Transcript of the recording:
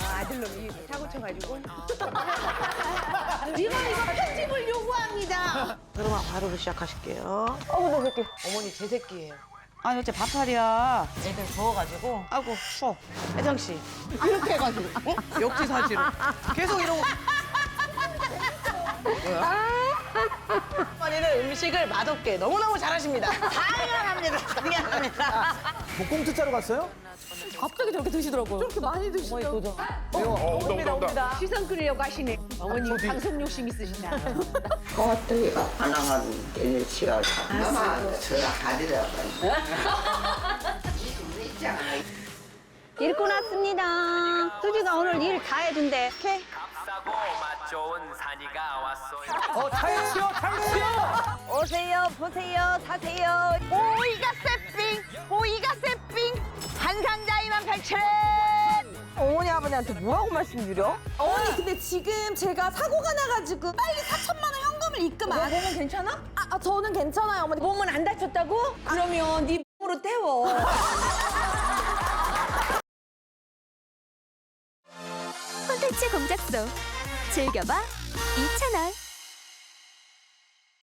아, 아들놈이 사고 쳐가지고. 이거 이거 편집을 요구합니다. 그러면 바로 시작하실게요. 어머, 내 새끼. 어머니, 제 새끼예요. 아니 어째 밥할이야. 애들 더워가지고. 아이고 추워. 혜정 씨. 이렇게 해가지고. 어? 역지사지로. 계속 이러고. 어머니는 음식을 맛없게 너무너무 잘하십니다. 당연합니다. 당연합니다. 뭐 꽁트 짜러 갔어요? 갑자기 저렇게 드시더라고요. 이렇게 많이 드시죠? 어, 온다, 온다, 온다. 시선 끓이려고 하시네. 어머니 방송 욕심 있으시다. 꽃들이가 하나만 내치워 나만 저라 가리라고 일 끝났습니다. 수지가 오늘 일 다 해준대. 오케이. 값싸고 맛 좋은 산이가 왔어요. 어, 타이 치어, 타이 치어! 오세요, 보세요, 사세요. 오이가 세 상자 2만 8천 원. 어머니, 아버님한테 뭐라고 말씀드려? 어머니 근데 지금 제가 사고가 나가지고 빨리 4천만 원 현금을 입금 안 몸은 괜찮아? 아, 아, 저는 괜찮아요 어머니 몸은 안 다쳤다고? 그러면 네 몸으로 때워. 콘텐츠 공작소 즐겨봐 이채널